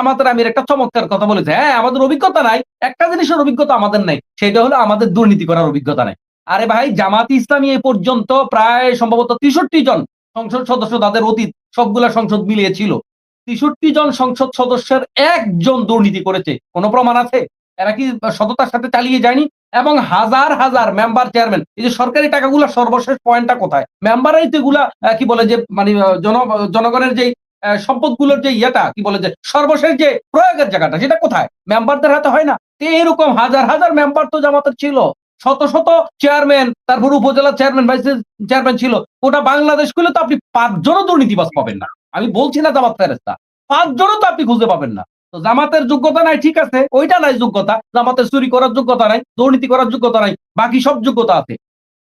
আমাদের আমির একটা চমৎকার কথা বলেছে। হ্যাঁ আমাদের অভিজ্ঞতা নাই। একটা জিনিসের অভিজ্ঞতা আমাদের নাই, সেটা হলো আমাদের দুর্নীতি করার অভিজ্ঞতা নাই। আরে ভাই, জামাত ইসলামী এ পর্যন্ত প্রায় সম্ভবত তেষট্টি জন সংসদ সদস্য তাদের অতীত সবগুলা সংসদ মিলিয়ে ছিল। তেষট্টি জন সংসদ সদস্যের একজন দুর্নীতি করেছে। কোনো প্রমাণ আছে? এরা কি সততার সাথে চালিয়ে যায়নি? এবং হাজার হাজার মেম্বার চেয়ারম্যান এই যে সরকারি টাকাগুলো সর্বশেষ পয়েন্টটা কোথায়? মেম্বারই তো এগুলা কি বলে যে মানে জন, জনগণের যে সম্পদগুলোর যে ইয়েটা, কি বলে যে সর্বশেষ যে প্রয়োগের জায়গাটা, সেটা কোথায়? মেম্বারদের হাতে হয় না। এরকম হাজার হাজার মেম্বার তো জামাতের ছিল। শত শত চেয়ারম্যান, তারপর উপজেলা চেয়ারম্যান, ভাইস চেয়ারম্যান ছিল। ওটা বাংলাদেশ খুলে তো আপনি পাঁচজনও দুর্নীতিবাস পাবেন না। আমি বলছি না জামাত ফেরেস্তা পাঁচজনও তো আপনি খুঁজে পাবেন না। তো জামাতের যোগ্যতা নাই, ঠিক আছে, ওইটা নাই যোগ্যতা। জামাতের চুরি করার যোগ্যতা নাই, দুর্নীতি করার যোগ্যতা নাই, বাকি সব যোগ্যতা আছে।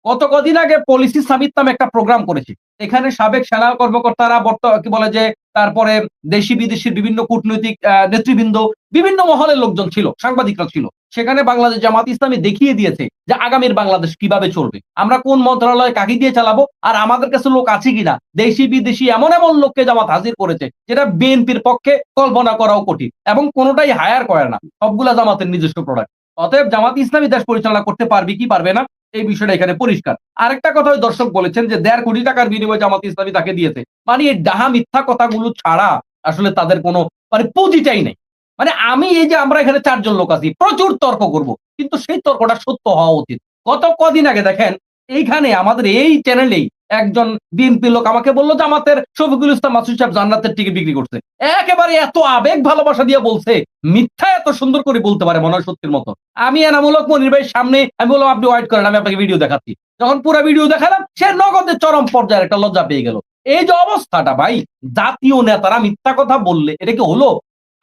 গত কদিন আগে পলিসি সামিট নামে একটা প্রোগ্রাম করেছি। এখানে সাবেক সেনা কর্মকর্তারা বর্ত, কি বলে যে, তারপরে দেশি বিদেশির বিভিন্ন কূটনৈতিক নেতৃবৃন্দ, বিভিন্ন মহলের লোকজন ছিল, সাংবাদিকরা ছিল। সেখানে বাংলাদেশ জামাত ইসলামী দেখিয়ে দিয়েছে যে আগামীর বাংলাদেশ কীভাবে চলবে। আমরা কোন মন্ত্রণালয় কাকে দিয়ে চালাবো, আর আমাদের কাছে লোক আছে কিনা? দেশি বিদেশি এমন এমন লোককে জামাত হাজির করেছে, যেটা বিএনপির পক্ষে কল্পনা করাও কঠিন এবং কোনোটাই হায়ার করে না। সবগুলা জামাতের নিজস্ব প্রোডাক্ট অতএব জামাত ইসলামী দেশ পরিচালনা করতে পারবে কি পারবে না? এই বিষয়টা এখানে পরিষ্কার। আরেকটা কথা দর্শক বলেছেন যে দেড় কোটি টাকার বিনিময়ে জামাত ইসলামী তাকে দিয়েছে। মানে এই ডাহা মিথ্যা কথাগুলো ছাড়া আসলে তাদের কোনো মানে পুঁজিটাই নেই। মানে আমি এই যে আমরা এখানে চারজন লোক আছি, প্রচুর তর্ক করব, কিন্তু সেই তর্কটা সত্য হওয়া উচিত। গত কদিন আগে দেখেন, এইখানে আমাদের এই চ্যানেলেই একজন বিএনপি লোক আমাকে বলল যে আমাদের শফিকুল ইসলাম মাসুদ সাহেব জান্নাতের টিকিট বিক্রি করছে। একেবারে এত আবেগ ভালোবাসা দিয়ে বলছে, মিথ্যা এত সুন্দর করে বলতে পারে মনে সত্যির মতো। আমি এনামূলক মনির ভাইয়ের সামনে, আমি বললাম, আপনি ওয়াইট করেন, আমি আপনাকে ভিডিও দেখাচ্ছি। যখন পুরো ভিডিও দেখালাম, সে নগদের চরম পর্যায়ের একটা লজ্জা পেয়ে গেল। এই যে অবস্থাটা ভাই, জাতীয় নেতারা মিথ্যা কথা বললে, এটা কি হলো?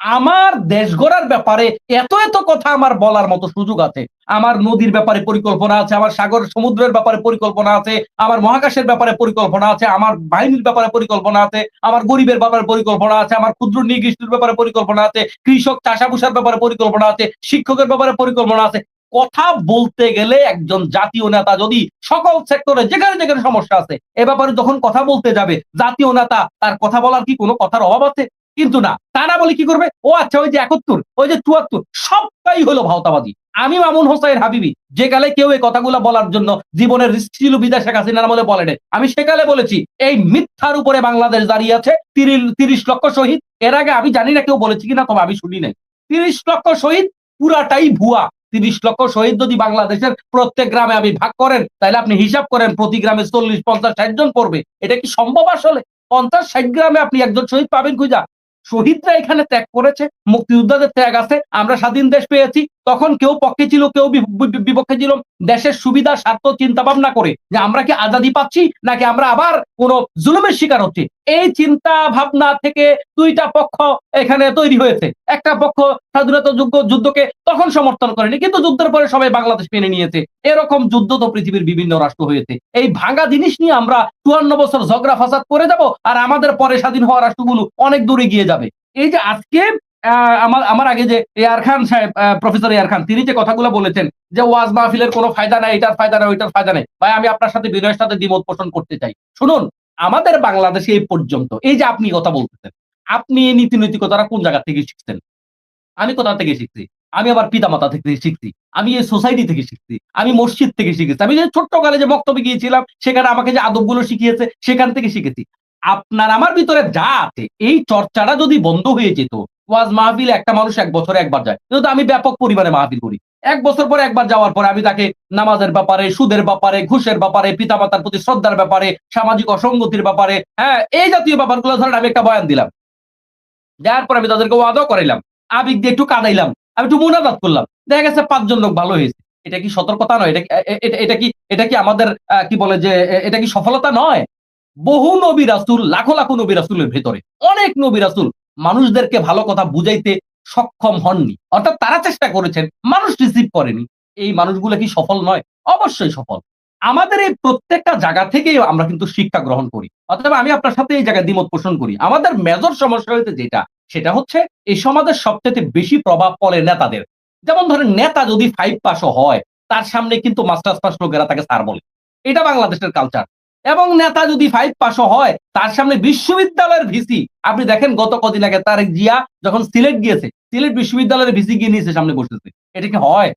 আমার দেশ গড়ার ব্যাপারে এত এত কথা আমার বলার মতো সুযোগ আছে। আমার নদীর ব্যাপারে পরিকল্পনা আছে, আমার সাগর সমুদ্রের ব্যাপারে পরিকল্পনা আছে, আমার মহাকাশের ব্যাপারে পরিকল্পনা আছে, আমার বাহিনীর ব্যাপারে পরিকল্পনা আছে, আমার গরিবের ব্যাপারে পরিকল্পনা আছে, আমার ক্ষুদ্র নিগৃষ্টের ব্যাপারে পরিকল্পনা আছে, কৃষক চাষাভুষার ব্যাপারে পরিকল্পনা আছে, শিক্ষকের ব্যাপারে পরিকল্পনা আছে। কথা বলতে গেলে একজন জাতীয় নেতা যদি সকল সেক্টরে, যেখানে যেখানে সমস্যা আছে, এ ব্যাপারে যখন কথা বলতে যাবে, জাতীয় নেতা তার কথা বলার কি কোনো কথার অভাব আছে? কিন্তু না। তারা বলে কি করবে? ও আচ্ছা ওই যে একাত্তর, ওই যে চুয়াত্তর, সবটাই হলো ভাওতাবাদী। আমি মামুন হোসাইন হাবিবি, যে কালে কেউ এই কথাগুলো বলার জন্য জীবনের রিস্ক ছিল বিদেশ শেখ হাসিনার বলে বলেন আমি সেকালে বলেছি, এই মিথ্যার উপরে বাংলাদেশ দাঁড়িয়ে আছে, তিরিশ লক্ষ শহীদ। এর আগে আমি জানি না কেউ বলেছি কিনা, তবে আমি শুনি নাই। তিরিশ লক্ষ শহীদ, পুরাটাই ভুয়া। তিরিশ লক্ষ শহীদ যদি বাংলাদেশের প্রত্যেক গ্রামে আপনি ভাগ করেন, তাহলে আপনি হিসাব করেন প্রতি গ্রামে চল্লিশ, পঞ্চাশ, ষাট জন পড়বে। এটা কি সম্ভব আসলে? পঞ্চাশ, ষাট গ্রামে আপনি একজন শহীদ পাবেন খুঁজা। শহীদরা এখানে ত্যাগ করেছে মুক্তিযোদ্ধাদের ত্যাগ আছে আমরা স্বাধীন দেশ পেয়েছি। তখন কেউ পক্ষে ছিল, কেউ বিপক্ষে ছিল। দেশের সুবিধা, স্বার্থ চিন্তা ভাবনা করে যে আমরা কি আজাদি পাচ্ছি, নাকি আমরা আবার কোন জুলুমের শিকার হচ্ছি? এই চিন্তা ভাবনা থেকে দুইটা পক্ষ এখানে তৈরি হয়েছে। একটা পক্ষ স্বাধীনতা যুদ্ধ, যুদ্ধকে তখন সমর্থন করেনি, কিন্তু যুদ্ধের পরে সবাই বাংলাদেশ মেনে নিয়েছে। এরকম যুদ্ধ তো পৃথিবীর বিভিন্ন রাষ্ট্র হয়েছে। এই ভাঙা জিনিস নিয়ে আমরা চুয়ান্ন বছর ঝগড়া ফাসাদ করে যাব, আর আমাদের পরে স্বাধীন হওয়া রাষ্ট্রগুলো অনেক দূরে গিয়ে যাবে। এই যে আজকে আমার আমার আগে যে এয়ার খান সাহেব প্রফেসর এয়ার খান, তিনি যে কথাগুলো বলেছেন যে ওয়াজ মাহফিলের কোনো ফায়দা নাই, এটার ফায়দা নাই, ওইটার ফায়দা নেই। ভাই, আমি আপনার সাথে বিনয়ের সাথে দ্বিমত পোষণ করতে চাই। শুনুন, আমাদের বাংলাদেশে এই পর্যন্ত, এই যে আপনি কথা বলতেছেন, আপনি এই নীতি নৈতিকতাটা কোন জায়গা থেকে শিখছেন? আমি কোথা থেকে শিখছি? আমি আমার পিতামাতা থেকে শিখছি, আমি এই সোসাইটি থেকে শিখছি, আমি মসজিদ থেকে শিখেছি। আমি যে ছোট্টকালে যে বক্তব্য গিয়েছিলাম, সেখানে আমাকে যে আদবগুলো শিখিয়েছে, সেখান থেকে শিখেছি। আপনার আমার ভিতরে যা আছে এই চর্চাটা যদি বন্ধ হয়ে যেত ওয়াজ মাহফিল একটা মানুষ এক বছরে একবার যায়। কিন্তু আমি ব্যাপক পরিমাণে মাহফিল করি। এক বছর পরে একবার যাওয়ার পরে আমি তাকে নামাজের ব্যাপারে, সুদের ব্যাপারে, ঘুষের ব্যাপারে পিতা পিতামাতার প্রতি শ্রদ্ধার ব্যাপারে, সামাজিক অসঙ্গতির ব্যাপারে হ্যাঁ এই জাতীয় ব্যাপারগুলো ধরেন আমি একটা বয়ান দিলাম। যাওয়ার পর আমি তাদেরকে ওয়াদাও করাইলাম, আবেগ দিয়ে একটু কাদাইলাম, আমি একটু মুনাজাত করলাম। দেখা গেছে পাঁচজন লোক ভালো হয়েছে। এটা কি সতর্কতা নয়? এটা এটা কি এটা কি আমাদের কি বলে যে এটা কি সফলতা নয়? বহু নবী রাসুল, লাখো লাখো নবী রাসুলের ভেতরে, অনেক নবী রাসুল মানুষদেরকে ভালো কথা বুঝাইতে সক্ষম হননি। অর্থাৎ তারা চেষ্টা করেছেন, মানুষ রিসিভ করেনি। এই মানুষগুলো কি সফল নয়? অবশ্যই সফল। আমাদের এই প্রত্যেকটা জায়গা থেকেই আমরা কিন্তু শিক্ষা গ্রহণ করি। অথবা আমি আপনার সাথে এই জায়গায় দ্বিমত পোষণ করি। আমাদের মেজর সমস্যা হয়েছে যেটা, সেটা হচ্ছে এই সমাজের সবচেয়ে বেশি প্রভাব পড়ে নেতাদের। যেমন ধরেন, নেতা যদি ফাইভ পাসও হয়, তার সামনে কিন্তু মাস্টার্স পাস লোকেরা তাকে স্যার বলে। এটা বাংলাদেশের কালচার এবং নেতা যদি ফাইভ পাশও হয়, তার সামনে বিশ্ববিদ্যালয়ের ভিসি। আপনি দেখেন গত কদিন আগে তারেক জিয়া যখন সিলেট গিয়েছে, সিলেট বিশ্ববিদ্যালয়ের ভিসি গিয়ে নিয়েছে সামনে বসতেছে। এটা কি হয়?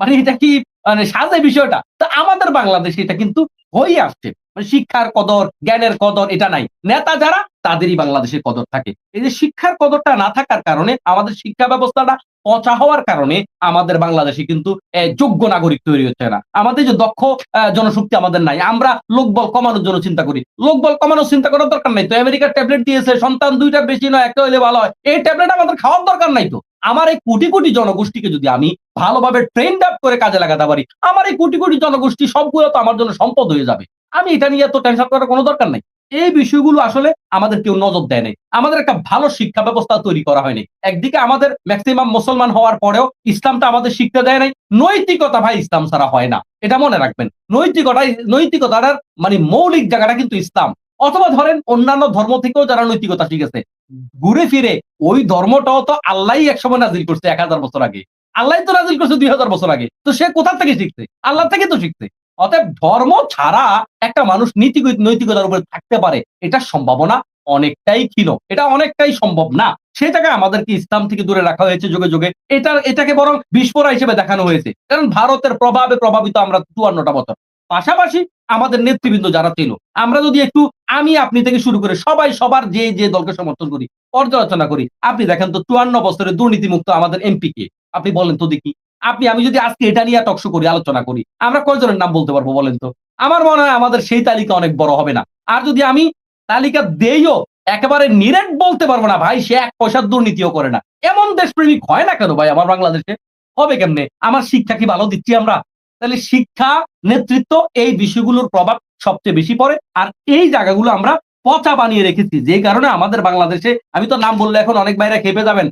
মানে এটা কি মানে সাজে বিষয়টা? তা আমাদের বাংলাদেশে এটা কিন্তু হয়ে আসছে। মানে শিক্ষার কদর, জ্ঞানের কদর এটা নাই। নেতা যারা, তাদেরই বাংলাদেশের কদর থাকে। এই যে শিক্ষার কদরটা না থাকার কারণে, আমাদের শিক্ষা ব্যবস্থাটা পচা হওয়ার কারণে আমাদের বাংলাদেশে কিন্তু যোগ্য নাগরিক তৈরি হচ্ছে না। আমাদের যে দক্ষ জনশক্তি আমাদের নাই। আমরা লোকবল কমানোর জন্য চিন্তা করি। লোকবল কমানোর চিন্তা করার দরকার নাই তো। আমেরিকার ট্যাবলেট দিয়েছে, সন্তান দুইটা বেশি নয়, একটা হইলে ভালো হয়। এই ট্যাবলেট আমাদের খাওয়ার দরকার নাই তো। আমার এই কোটি কোটি জনগোষ্ঠীকে যদি আমি ভালোভাবে ট্রেন্ড আপ করে কাজে লাগাতে পারি, আমার এই কোটি কোটি জনগোষ্ঠী সবগুলো তো আমার জন্য সম্পদ হয়ে যাবে। আমি এটা নিয়ে এত টেনশন করার কোনো দরকার নাই। এই বিষয়গুলো আসলে আমাদের কেউ নজর দেয় নাই। আমাদের একটা ভালো শিক্ষা ব্যবস্থা তৈরি করা হয়নি। একদিকে আমাদের ম্যাক্সিমাম মুসলমান হওয়ার পরেও ইসলামটা আমাদের শিখতে দেয় নাই। নৈতিকতা ভাই ইসলাম ছাড়া হয় না। এটা মনে রাখবেন। নৈতিকতা নৈতিকতার মানে মৌলিক জায়গাটা কিন্তু ইসলাম। অথবা ধরেন অন্যান্য ধর্ম থেকেও যারা নৈতিকতা শিখেছে, ঘুরে ফিরে ওই ধর্মটাও তো আল্লাহ একসময় নাজিল করছে এক হাজার বছর আগে। আল্লাহ তো নাজিল করছে দুই হাজার বছর আগে। তো সে কোথা থেকে শিখছে? আল্লাহ থেকে তো শিখছে। অতএব ধর্ম ছাড়া একটা মানুষ নীতি নৈতিকতার উপরে থাকতে পারে এটা সম্ভাবনা অনেকটাই ক্ষীণ। এটা অনেকটাই সম্ভব না। সে জায়গায় আমাদেরকে ইসলাম থেকে দূরে রাখা হয়েছে যুগে যুগে। এটা এটাকে বরং বিস্ফোরা হিসেবে দেখানো হয়েছে। কারণ ভারতের প্রভাবে প্রভাবিত আমরা চুয়ান্নটা বছর। পাশাপাশি আমাদের নেতৃবৃন্দ যারা ছিল, আমরা যদি একটু, আমি আপনি থেকে শুরু করে সবাই, সবার যে যে দলকে সমর্থন করি, পর্যালোচনা করি, আপনি দেখেন তো চুয়ান্ন বছরের দুর্নীতিমুক্ত আমাদের এমপি কে? আপনি বলেন তো দেখি। আপনি, আমি যদি আজকে এটা নিয়ে টকশো করি, আলোচনা করি, আমরা কয়জনের নাম বলতে পারব বলেন তো? আমার মনে হয় আমাদের সেই তালিকা অনেক বড় হবে না। আর যদি আমি তালিকা দেইও একেবারে নিরেট বলতে পারব না, ভাই, সে এক পয়সার দুর্নীতিও করে না। এমন দেশপ্রেমিক হয় না কেন ভাই আমার বাংলাদেশে? হবে কেমনে? আমার শিক্ষা কি ভালো দিচ্ছি আমরা? তাহলে শিক্ষা, নেতৃত্ব, এই বিষয়গুলোর প্রভাব সবচেয়ে বেশি পড়ে, আর এই জায়গাগুলো আমরা পচা বানিয়ে রেখেছি। যে কারণে আমাদের বাংলাদেশে, আমি তো নাম বললে এখন অনেক বাইরে খেপে যাবেন,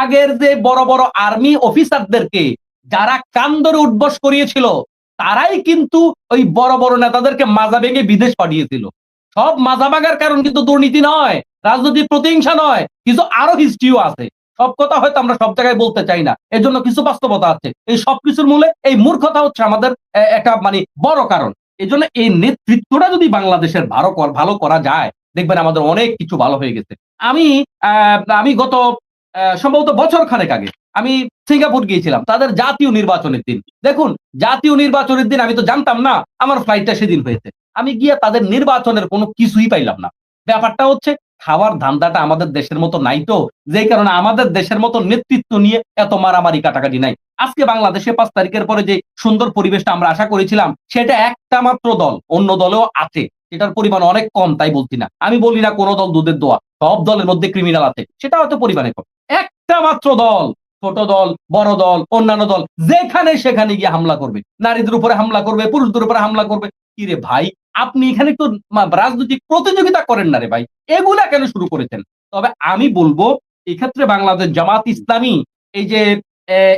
আগের যে বড় বড় আর্মি অফিসারদেরকে যারা কান্দরে উঠবস করিয়েছিল, তারাই কিন্তু ওই বড় বড় নেতাদেরকে মাজা ভেঙে বিদেশ পাঠিয়েছিল। সব মাজা ভাগার কারণ কিন্তু দুর্নীতি নয়, রাজনৈতিক প্রতিহিংসা নয় কিছু আরও হিস্ট্রিও আছে। সব কথা হয়তো আমরা সব জায়গায় বলতে চাই না এর জন্য কিছু বাস্তবতা আছে। এই সব কিছুর মূলে এই মূর্খতা হচ্ছে আমাদের একটা মানে বড় কারণ। এই জন্য এই নেতৃত্বটা যদি বাংলাদেশের ভালো ভালো করা যায়, দেখবেন আমাদের অনেক কিছু ভালো হয়ে গেছে। আমি আমি গত সম্ভবত বছর খানেক আগে আমি সিঙ্গাপুর গিয়েছিলাম, তাদের জাতীয় নির্বাচনের দিন। দেখুন, জাতীয় নির্বাচনের দিন আমি তো জানতাম না, আমার ফ্লাইটটা সেদিন হয়েছে। আমি গিয়ে তাদের নির্বাচনের কোনো কিছুই পাইলাম না। ব্যাপারটা হচ্ছে, খাওয়ার ধান্দাটা আমাদের দেশের মতো নাই তো যেই কারণে আমাদের দেশের মতো নেতৃত্ব নিয়ে এত মারামারি কাটাকাটি নাই। আজকে বাংলাদেশে পাঁচ তারিখের পরে যে সুন্দর পরিবেশটা আমরা আশা করেছিলাম, সেটা একটা মাত্র দল, অন্য দলেও আছে। সেটার পরিমাণ অনেক কম, তাই বলছি না। আমি বলি না কোনো দল দুধের দোয়া, সব দলের মধ্যে ক্রিমিনাল আছে, সেটা হয়তো পরিমাণে কম একটা মাত্র দল ছোট দল, বড় দল, অন্যান্য দল, যেখানে সেখানে গিয়ে হামলা করবে। নারীদের উপরে হামলা করবে, পুরুষদের উপরে হামলা করবে। কি রে ভাই, আপনি এখানে তো রাজনৈতিক প্রতিযোগিতা করেন না রে ভাই। এগুলা কেন শুরু করেছেন? তবে আমি বলব, এক্ষেত্রে বাংলাদেশ জামাত ইসলামী এই যে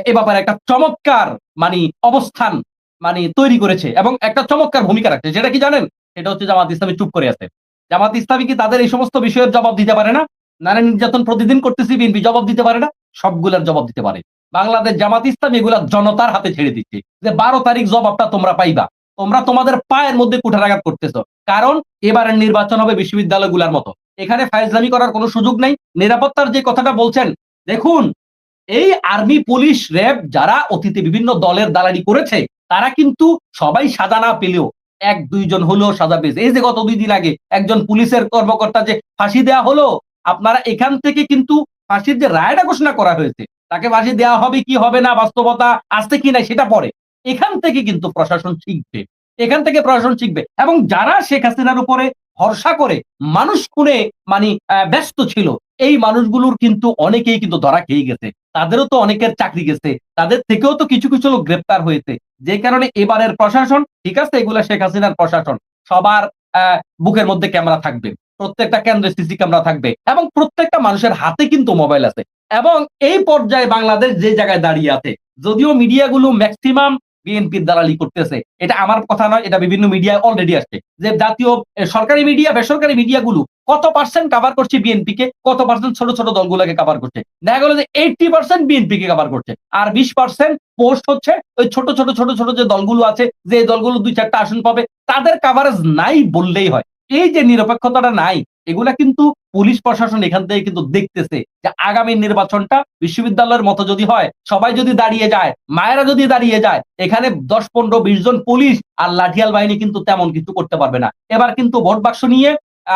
এ ব্যাপারে একটা চমৎকার মানে অবস্থান মানে তৈরি করেছে এবং একটা চমৎকার ভূমিকা রাখছে। যেটা কি জানেন? সেটা হচ্ছে জামাত ইসলামী চুপ করে আছে। জামাত ইসলামী কি তাদের এই সমস্ত বিষয়ের জবাব দিতে পারে না? নারী নির্যাতন প্রতিদিন করতেছি, বিএনপি জবাব দিতে পারে না। সবগুলার জবাব দিতে পারে। বাংলাদেশ জামাত ইসলামী এগুলা জনতার হাতে ছেড়ে দিচ্ছে। যে বারো তারিখ জবাবটা তোমরা পাইবা। তোমরা তোমাদের পায়ের মধ্যে কুঠারাঘাত করতেছো। কারণ এবারের নির্বাচন হবে বিশ্ববিদ্যালয়গুলোর মতো। এখানে ফাইজলামি করার কোনো সুযোগ নাই। নিরাপত্তার যে কথাটা বলছেন, দেখুন, এই আর্মি, পুলিশ, র্যাব যারা অতীতে বিভিন্ন দলের দালালি করেছে, তারা কিন্তু সবাই সাজা না পেলেও এক, দুইজন হলেও সাজা পেয়েছে। এই যে গত দুই দিন আগে একজন পুলিশের কর্মকর্তা যে ফাঁসি দেয়া হলো, আপনারা এখান থেকে কিন্তু ফাঁসির যে রায়টা ঘোষণা করা হয়েছে, তাকে ফাঁসি দেওয়া হবে কি হবে না, বাস্তবতা আসছে কি না সেটা পরে। এখান থেকে কিন্তু প্রশাসন শিখবে। এখান থেকে প্রশাসন শিখবে। এবং যারা শেখ হাসিনার উপরে ভরসা করে মানুষ খুনে মানে ব্যস্ত ছিল, এই মানুষগুলোর কিন্তু অনেকেই কিন্তু ধরা খেয়ে গেছে। তাদেরও তো অনেকের চাকরি গেছে। তাদের থেকেও তো কিছু কিছু লোক গ্রেপ্তার হয়েছে। যে কারণে এবারের প্রশাসন, ঠিক আছে, এগুলা শেখ হাসিনার প্রশাসন, সবার বুকের মধ্যে ক্যামেরা থাকবে। প্রত্যেকটা কেন্দ্রে সিসি ক্যামেরা থাকবে এবং প্রত্যেকটা মানুষের হাতে কিন্তু মোবাইল আছে। এবং এই পর্যায়ে বাংলাদেশ যে জায়গায় দাঁড়িয়ে আছে, যদিও মিডিয়াগুলো ম্যাক্সিমাম বিএনপির দালালি করতেছে, এটা আমার কথা নয়, এটা বিভিন্ন মিডিয়ায় অলরেডি আসছে, যে জাতীয় সরকারি মিডিয়া বেসরকারি মিডিয়াগুলো কত পার্সেন্ট কাভার করছে বিএনপি কে কত পার্সেন্ট ছোট ছোট দলগুলোকে কাভার করছে? দেখা গেল যে এইটটি পার্সেন্ট বিএনপি কে কাভার করছে, আর বিশ পার্সেন্ট পোস্ট হচ্ছে ওই ছোট ছোট ছোট ছোট যে দলগুলো আছে, যে দলগুলো দুই চারটা আসন পাবে, তাদের কাভারেজ নাই বললেই হয়। এই যে নিরপেক্ষতাটা নাই, এগুলা কিন্তু পুলিশ প্রশাসন এখান থেকে কিন্তু দেখতেছে যে আগামী নির্বাচনটা বিশ্ববিদ্যালয়ের মতো যদি হয়, সবাই যদি দাঁড়িয়ে যায়, মায়েরা যদি দাঁড়িয়ে যায়, এখানে দশ, পনেরো, বিশ জন পুলিশ আর লাঠিয়াল বাহিনী কিন্তু তেমন কিছু করতে পারবে না। এবার কিন্তু ভোট বাক্স নিয়ে,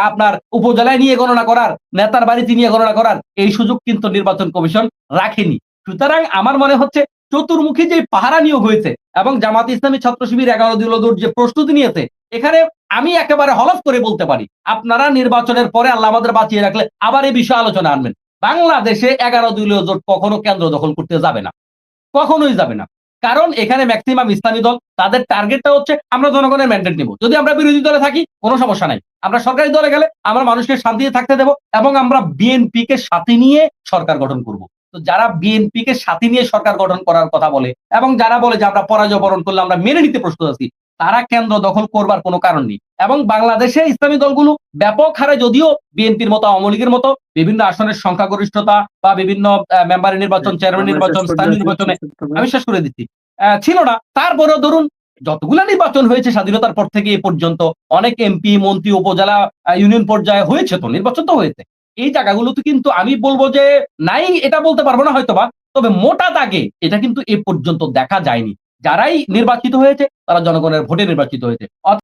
আপনার উপজেলায় নিয়ে গণনা করার, নেতার বাড়িতে নিয়ে গণনা করার, এই সুযোগ কিন্তু নির্বাচন কমিশন রাখেনি। সুতরাং আমার মনে হচ্ছে চতুর্মুখী যে পাহারা নিয়োগ হয়েছে এবং জামাত ইসলামী ছাত্র শিবির এগারো দিলদুর যে প্রস্তুতি নিয়েছে, এখানে আমি একেবারে হলফ করে বলতে পারি, আপনারা নির্বাচনের পরে আল্লাহ আমাদের বাঁচিয়ে রাখলে আবার এই বিষয়ে আলোচনা আনবেন। বাংলাদেশে এগারো দলীয় জোট কখনো কেন্দ্র দখল করতে যাবে না, কখনোই যাবে না। কারণ এখানে ম্যাক্সিমাম ইসলামী দল, তাদের টার্গেটটা হচ্ছে আমরা জনগণের ম্যান্ডেট নিব। যদি আমরা বিরোধী দলে থাকি, কোনো সমস্যা নাই। আমরা সরকারি দলে গেলে আমরা মানুষকে শান্তিতে থাকতে দেব এবং আমরা বিএনপি কে সাথে নিয়ে সরকার গঠন করব। তো যারা বিএনপি কে সাথে নিয়ে সরকার গঠন করার কথা বলে এবং যারা বলে যে আমরা পরাজয় বরণ করলে আমরা মেনে নিতে প্রস্তুত আছি তারা কেন্দ্র দখল করবার কোনো কারণ নেই। এবং বাংলাদেশে ইসলামী দলগুলো ব্যাপক হারে যদিও বিএনপির মতো আওয়ামী লীগের মতো বিভিন্ন আসনের সংখ্যাগরিষ্ঠতা বা বিভিন্ন মেম্বার নির্বাচন চেয়ারম্যান নির্বাচন স্থানীয় নির্বাচনে আমি শেষ করে দিচ্ছি। আহ, ছিল না। তারপরেও ধরুন যতগুলা নির্বাচন হয়েছে স্বাধীনতার পর থেকে এ পর্যন্ত অনেক এমপি মন্ত্রী উপজেলা ইউনিয়ন পর্যায়ে হয়েছে তো নির্বাচন তো হয়েছে। এই জায়গাগুলোতে কিন্তু আমি বলব যে নাই, এটা বলতে পারব না হয়তোবা। তবে মোটা দাগে এটা কিন্তু এ পর্যন্ত দেখা যায়নি। যারাই নির্বাচিত হয়েছে, তারা জনগণের ভোটে নির্বাচিত হয়েছে।